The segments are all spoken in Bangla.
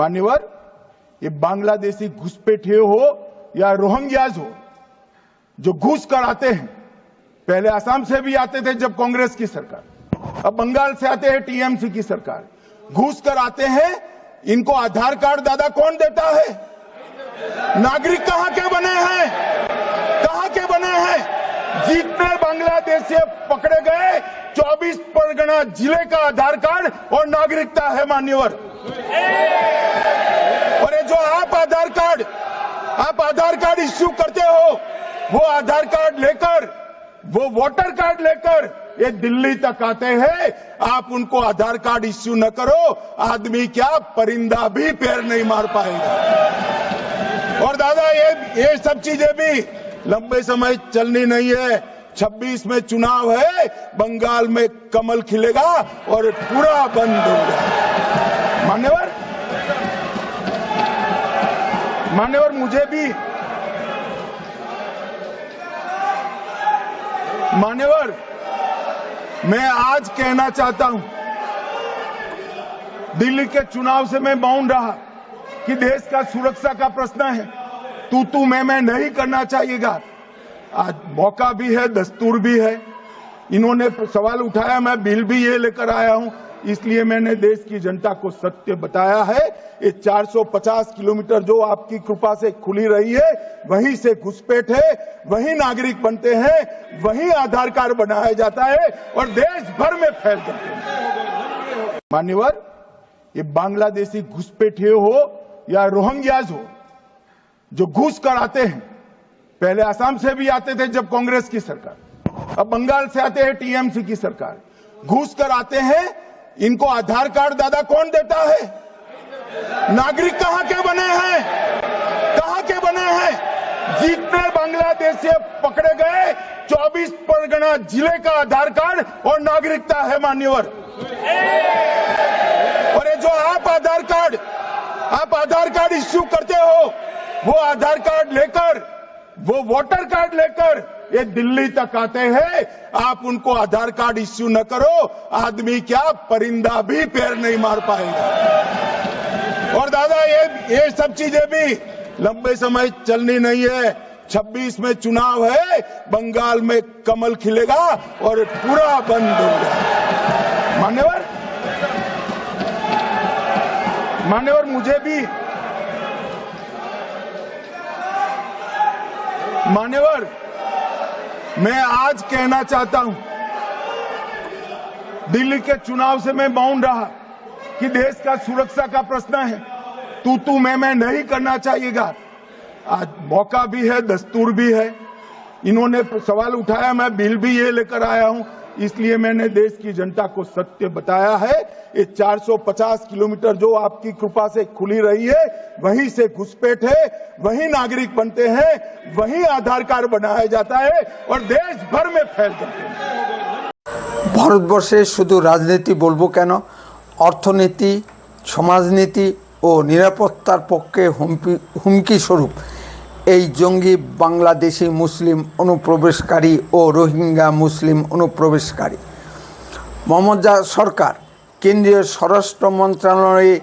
मान्यवर ये बांग्लादेशी घुसपैठिए हो या रोहंग्याज हो, जो घुस कर आते हैं, पहले असम से भी आते थे जब कांग्रेस की सरकार, अब बंगाल से आते हैं टीएमसी की सरकार। घुस कर आते हैं, इनको आधार कार्ड दादा कौन देता है? नागरिक कहाँ के बने हैं? कहाँ के बने हैं? जितने बांग्लादेशी पकड़े गए 24 परगना ज़िले का आधार कार्ड और नागरिकता है मान्यवर और ये जो आप आधार कार्ड आप आधार कार्ड इश्यू करते हो वो आधार कार्ड लेकर, वो वोटर कार्ड लेकर ये दिल्ली तक आते हैं। आप उनको आधार कार्ड इश्यू न करो, आदमी क्या परिंदा भी पैर नहीं मार पाएगा। और दादा, ये ये सब चीज़ें भी लंबे समय चलनी नहीं है। 26 में चुनाव है, बंगाल में कमल खिलेगा और पूरा बंद होगा मान्यवर? मान्यवर, मुझे भी मान्यवर, मैं आज कहना चाहता हूँ, दिल्ली के चुनाव से मैं मौन रहा कि देश का सुरक्षा का प्रश्न है। तू तू मैं मैं नहीं करना चाहिएगा। आज मौका भी है, दस्तूर भी है। इन्होंने सवाल उठाया, मैं बिल भी ये लेकर आया हूँ। इसलिए मैंने देश की जनता को सत्य बताया है। ये 450 किलोमीटर जो आपकी कृपा से खुली रही है, वहीं से घुसपैठ है, वहीं नागरिक बनते हैं, वहीं आधार कार्ड बनाया जाता है और देश भर में फैल जाते हैं। मान्यवर, ये बांग्लादेशी घुसपैठे हो या रोहंग्याज हो, जो घुस कर आते हैं, पहले असम से भी आते थे जब कांग्रेस की सरकार, अब बंगाल से आते हैं, टीएमसी की सरकार। घुस कर आते हैं इनको आधार कार्ड दादा कौन देता है? नागरिक कहाँ के बने हैं? कहाँ के बने हैं? जितने बांग्लादेशी पकड़े गए 24 परगना ज़िले का आधार कार्ड और नागरिकता है मान्यवर। और ये जो आप आधार कार्ड, आप आधार कार्ड इश्यू करते हो, वो आधार कार्ड लेकर वो वोटर कार्ड लेकर ये दिल्ली तक आते हैं। आप उनको आधार कार्ड इश्यू न करो, आदमी क्या परिंदा भी पैर नहीं मार पाएगा। और दादा, ये ये सब चीज़ें भी लंबे समय चलनी नहीं है। 26 में चुनाव है, बंगाल में कमल खिलेगा और पूरा बंद होगा मान्यवर? मान्यवर, मुझे भी मान्यवर, मैं आज कहना चाहता हूँ, दिल्ली के चुनाव से मैं बाउंड रहा कि देश का सुरक्षा का प्रश्न है। तू तू मैं मैं नहीं करना चाहिएगा। आज मौका भी है, दस्तूर भी है। इन्होंने सवाल उठाया, मैं बिल भी ये लेकर आया हूँ। इसलिए मैंने देश की जनता को सत्य बताया है ये 450 किलोमीटर जो आपकी कृपा से खुली रही है वहीं से घुसपैठ है वहीं नागरिक बनते हैं वहीं आधार कार्ड बनाया जाता है और देश भर में फैल जाते हैं ভারতবর্ষে শুধু রাজনীতি বলবো কেন অর্থনীতি সমাজনীতি ও নিরাপত্তার পক্ষে হুমকি হুমকি স্বরূপ এই জঙ্গি বাংলাদেশি মুসলিম অনুপ্রবেশকারী ও রোহিঙ্গা মুসলিম অনুপ্রবেশকারী। মমতা সরকার, কেন্দ্রীয় স্বরাষ্ট্র মন্ত্রণালয়ে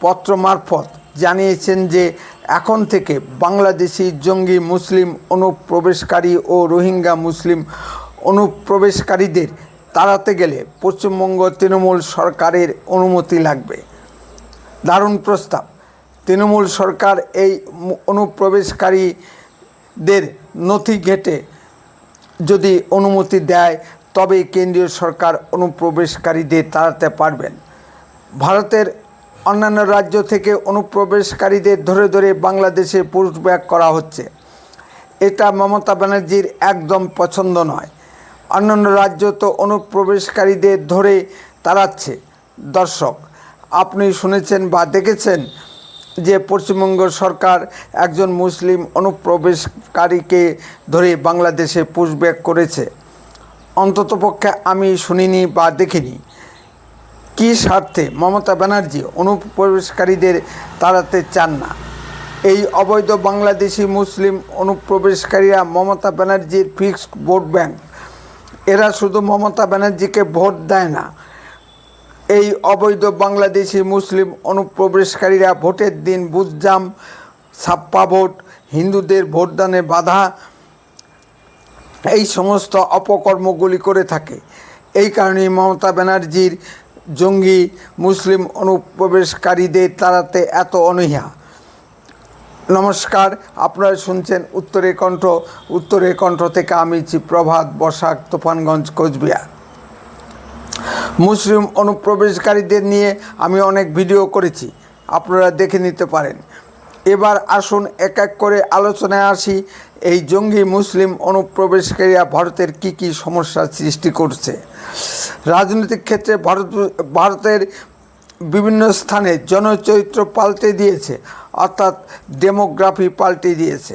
পত্র মারফত জানিয়েছেন যে এখন থেকে বাংলাদেশি জঙ্গি মুসলিম অনুপ্রবেশকারী ও রোহিঙ্গা মুসলিম অনুপ্রবেশকারীদের তাড়াতে গেলে পশ্চিমবঙ্গ তৃণমূল সরকারের অনুমতি লাগবে। দারুণ প্রস্তাব। তৃণমূল সরকার এই অনুপ্রবেশকারীদের নথি ঘেটে যদি অনুমতি দেয় তবে কেন্দ্রীয় সরকার অনুপ্রবেশকারীদের তাড়াতে পারবেন। ভারতের অন্যান্য রাজ্য থেকে অনুপ্রবেশকারীদের ধরে ধরে বাংলাদেশে পুশব্যাক করা হচ্ছে। এটা মমতা ব্যানার্জির একদম পছন্দ নয়। অন্যান্য রাজ্য তো অনুপ্রবেশকারীদের ধরে তাড়াচ্ছে। দর্শক, আপনি শুনেছেন বা দেখেছেন যে পশ্চিমবঙ্গ সরকার একজন মুসলিম অনুপ্রবেশকারীকে ধরে বাংলাদেশে পুশব্যাক করেছে। অন্ততপক্ষে আমি শুনিনি বা দেখিনি। কী স্বার্থে মমতা ব্যানার্জি অনুপ্রবেশকারীদের তাড়াতে চান না? এই অবৈধ বাংলাদেশি মুসলিম অনুপ্রবেশকারীরা মমতা ব্যানার্জির ফিক্সড ভোট ব্যাংক এরা শুধু মমতা ব্যানার্জিকে ভোট দেয় না এই অবৈধ বাংলাদেশি মুসলিম অনুপ্রবেশকারীরা ভোটের দিন বুথজাম ছাপ্পা ভোট, হিন্দুদের ভোটদানে বাধা, এই সমস্ত অপকর্মগুলি করে থাকে। এই কারণেই মমতা ব্যানার্জির জঙ্গি মুসলিম অনুপ্রবেশকারীদের তাড়াতে এত অনীহা। নমস্কার, আপনারা শুনছেন উত্তরে কণ্ঠ। উত্তরে কণ্ঠ থেকে আমি প্রভাত বসাক, তুফানগঞ্জ, কোচবিহার। মুসলিম অনুপ্রবেশকারীদের নিয়ে আমি অনেক ভিডিও করেছি। আপনারা দেখে নিতে পারেন। এবার আসুন এক এক করে আলোচনায় আসি, এই জঙ্গি মুসলিম অনুপ্রবেশকারীরা ভারতের কি কি সমস্যার সৃষ্টি করছে। রাজনৈতিক ক্ষেত্রে ভারত, ভারতের বিভিন্ন স্থানে জনচরিত্র পাল্টে দিয়েছে, অর্থাৎ ডেমোগ্রাফি পাল্টে দিয়েছে।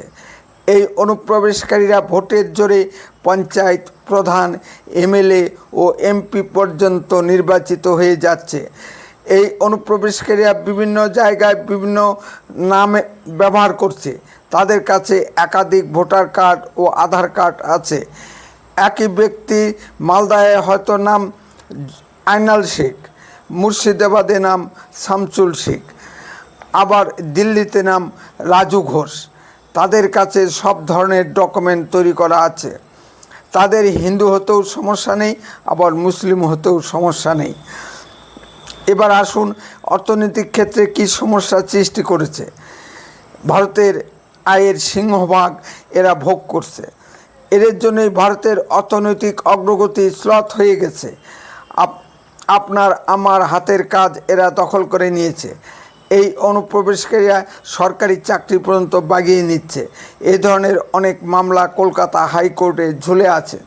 এই অনুপ্রবেশকারীরা ভোটের জোরে পঞ্চায়েত প্রধান, এমএলএ ও এমপি পর্যন্ত নির্বাচিত হয়ে যাচ্ছে। এই অনুপ্রবেশকারীরা বিভিন্ন জায়গায় বিভিন্ন নামে ব্যবহার করছে। তাদের কাছে একাধিক ভোটার কার্ড ও আধার কার্ড আছে। একই ব্যক্তি মালদায় হয়তো নাম আইনাল শেখ, মুর্শিদাবাদে নাম শামসুল শেখ, আবার দিল্লিতে নাম রাজু ঘোষ। তাদের কাছে সব ধরনের ডকুমেন্ট তৈরি করা আছে। তাদের হিন্দু হতেও সমস্যা নেই, আবার মুসলিম হতেও সমস্যা নেই। এবার আসুন, অর্থনৈতিক ক্ষেত্রে কী সমস্যার সৃষ্টি করেছে? ভারতের আয়ের সিংহভাগ এরা ভোগ করছে। এদের জন্যই ভারতের অর্থনৈতিক অগ্রগতি স্লথ হয়ে গেছে। আপ- আপনার, আমার হাতের কাজ এরা দখল করে নিয়েছে। এই অনুপ্রবেশকারীরা সরকারি চাকরি পর্যন্ত বাগিয়ে নিচ্ছে। এ ধরনের অনেক মামলা কলকাতা হাইকোর্টে ঝুলে আছে।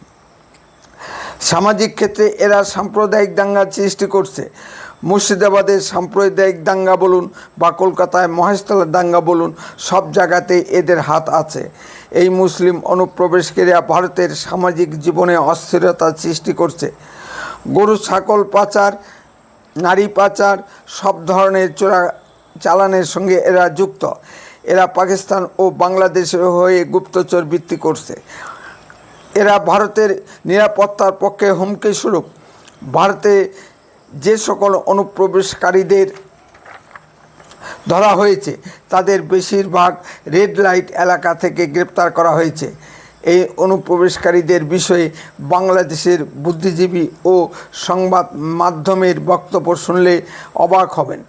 সামাজিক ক্ষেত্রে এরা সাম্প্রদায়িক দাঙ্গা সৃষ্টি করছে। মুর্শিদাবাদের সাম্প্রদায়িক দাঙ্গা বলুন বা কলকাতায় মহেশতলার দাঙ্গা বলুন, সব জায়গাতেই এদের হাত আছে। এই মুসলিম অনুপ্রবেশকারীরা ভারতের সামাজিক জীবনে অস্থিরতা সৃষ্টি করছে। গরু, ছাগল পাচার, নারী পাচার, সব ধরনের চোরা চালানের সঙ্গে এরা যুক্ত। এরা পাকিস্তান ও বাংলাদেশের হয়ে গুপ্তচর বৃত্তি করছে। এরা ভারতের নিরাপত্তার পক্ষে হুমকি স্বরূপ। ভারতে যে সকল অনুপ্রবেশকারীদের ধরা হয়েছে, তাদের বেশিরভাগ রেড লাইট এলাকা থেকে গ্রেপ্তার করা হয়েছে। এই অনুপ্রবেশকারীদের বিষয়ে বাংলাদেশের বুদ্ধিজীবী ও সংবাদ মাধ্যমের বক্তব্য শুনলে অবাক হবেন।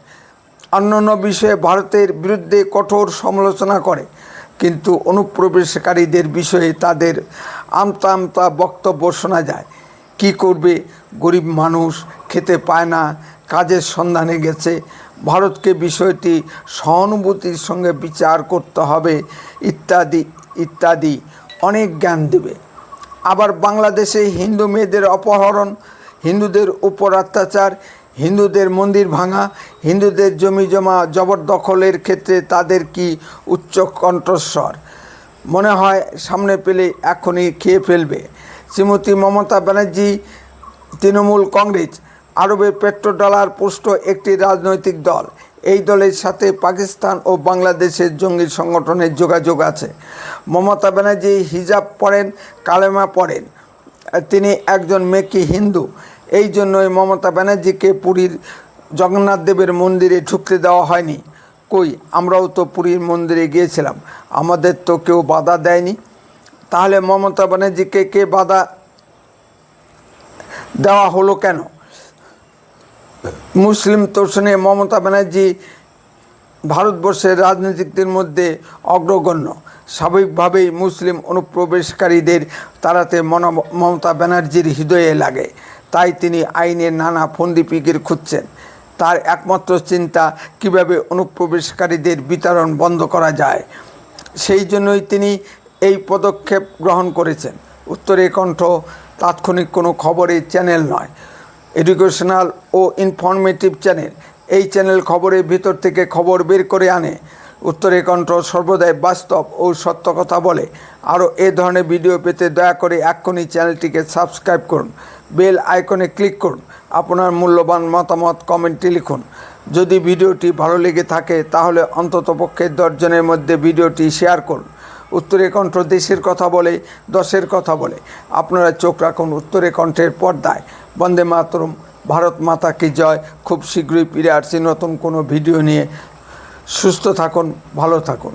অন্যান্য বিষয়ে ভারতের বিরুদ্ধে কঠোর সমালোচনা করে। কিন্তু অনুপ্রবেশকারীদের বিষয়ে তাদের আমতা আমতা বক্তব্য শোনা যায়। কি করবে? গরিব মানুষ খেতে পায় না, কাজের সন্ধানে গেছে। ভারতকে বিষয়টি সহানুভূতির সঙ্গে বিচার করতে হবে ইত্যাদি ইত্যাদি অনেক জ্ঞান দেবে। আবার বাংলাদেশে হিন্দু মেয়েদের অপহরণ, হিন্দুদের উপর অত্যাচার হিন্দুদের মন্দির ভাঙা, হিন্দুদের জমি জমা জবরদখলের ক্ষেত্রে তাদের কি উচ্চ কণ্ঠস্বর? মনে হয় সামনে পেলে এখনই খেয়ে ফেলবে। শ্রীমতী মমতা ব্যানার্জি, তৃণমূল কংগ্রেস, আরবে পেট্রোডলার পুষ্ট একটি রাজনৈতিক দল। এই দলের সাথে পাকিস্তান ও বাংলাদেশের জঙ্গি সংগঠনের যোগাযোগ আছে। মমতা ব্যানার্জি হিজাব পরেন, কালেমা পড়েন তিনি একজন মেকি হিন্দু। এই জন্যই মমতা ব্যানার্জিকে পুরীর জগন্নাথ দেবের মন্দিরে ঢুকতে দেওয়া হয়নি। কই, আমরাও তো পুরীর মন্দিরে গিয়েছিলাম। আমাদের তো কেউ বাধা দেয়নি। তাহলে মমতা ব্যানার্জিকে কে বাধা দেওয়া হলো কেন? মুসলিম তোষণে মমতা ব্যানার্জি ভারতবর্ষের রাজনীতিকদের মধ্যে অগ্রগণ্য। স্বাভাবিকভাবেই মুসলিম অনুপ্রবেশকারীদের মন মমতা ব্যানার্জির হৃদয়ে লাগে। তাই তিনি আইনের নানা ফন্দিপিকির খুঁজছেন। তার একমাত্র চিন্তা, কীভাবে অনুপ্রবেশকারীদের বিতরণ বন্ধ করা যায়। সেই জন্যই তিনি এই পদক্ষেপ গ্রহণ করেছেন। উত্তরে কণ্ঠ, তাৎক্ষণিক কোনো খবরের চ্যানেল নয়। এডুকেশনাল ও ইনফরমেটিভ চ্যানেল। এই চ্যানেল খবরের ভিতর থেকে খবর বের করে আনে। উত্তরে কণ্ঠ সর্বদাই বাস্তব ও সত্য কথা বলে। আরও এ ধরনের ভিডিও পেতে দয়া করে এক্ষুনি চ্যানেলটিকে সাবস্ক্রাইব করুন। বেল আইকনে ক্লিক করুন। আপনার মূল্যবান মতামত কমেন্টে লিখুন। যদি ভিডিওটি ভালো লেগে থাকে, তাহলে অন্ততপক্ষে দশজনের মধ্যে ভিডিওটি শেয়ার করুন। উত্তরে কণ্ঠ দেশের কথা বলে, দশের কথা বলে। আপনারা চোখ রাখুন উত্তরে কণ্ঠের পর্দায়। বন্দে মাতরম। ভারত মাতা কি জয়? খুব শীঘ্রই ফিরে আসছি নতুন কোনো ভিডিও নিয়ে। সুস্থ থাকুন, ভালো থাকুন।